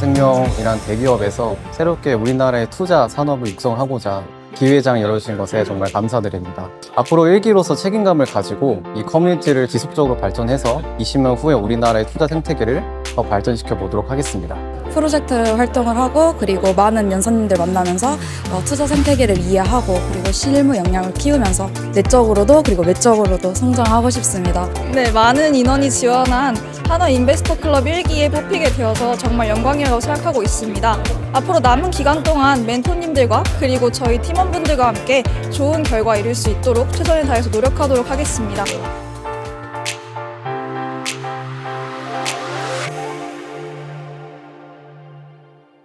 하나생명이란 대기업에서 새롭게 우리나라의 투자 산업을 육성하고자 기회장 열어주신 것에 정말 감사드립니다. 앞으로 일기로서 책임감을 가지고 이 커뮤니티를 지속적으로 발전해서 20년 후에 우리나라의 투자 생태계를 더 발전시켜 보도록 하겠습니다. 프로젝트 활동을 하고 그리고 많은 연사님들 만나면서 어, 투자 생태계를 이해하고 그리고 실무 역량을 키우면서 내적으로도 그리고 외적으로도 성장하고 싶습니다. 네, 많은 인원이 지원한 하나 인베스터 클럽 1기에 뽑히게 되어서 정말 영광이라고 생각하고 있습니다. 앞으로 남은 기간 동안 멘토님들과 그리고 저희 팀원분들과 함께 좋은 결과 이룰 수 있도록 최선을 다해서 노력하도록 하겠습니다.